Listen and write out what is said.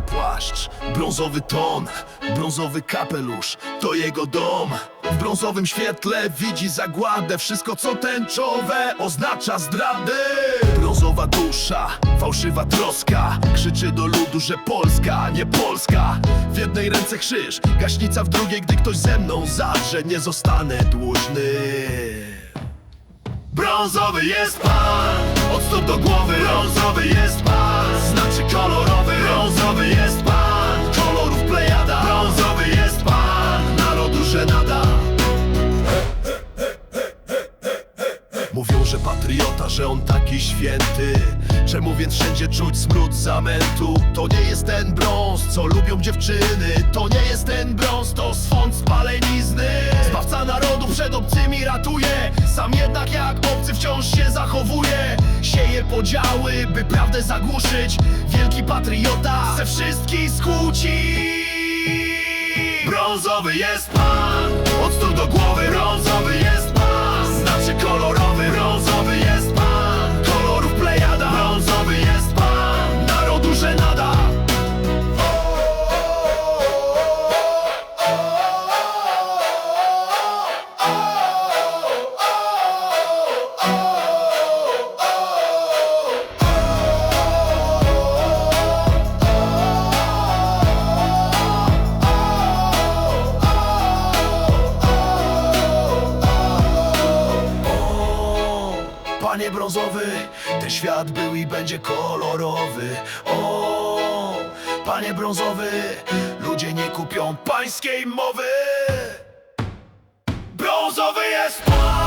płaszcz, brązowy ton, brązowy kapelusz, to jego dom. W brązowym świetle widzi zagładę, wszystko co tęczowe oznacza zdradę. Brązowa dusza, fałszywa troska, krzyczy do ludu, że Polska, nie Polska. W jednej ręce krzyż, gaśnica w drugiej, gdy ktoś ze mną zadrze, nie zostanę dłużny. Brązowy jest pan, że on taki święty. Czemu więc wszędzie czuć smród zamętu? To nie jest ten brąz, co lubią dziewczyny. To nie jest ten brąz, to swąd spalenizny Zbawca narodu przed obcymi ratuje. Sam jednak jak obcy wciąż się zachowuje. Sieje podziały, by prawdę zagłuszyć. Wielki patriota ze wszystkich skłóci Brązowy jest pan, od stóp do głowy Brązowy jest Panie brązowy, ten świat był i będzie kolorowy. O, panie brązowy, ludzie nie kupią pańskiej mowy. Brązowy jest pan,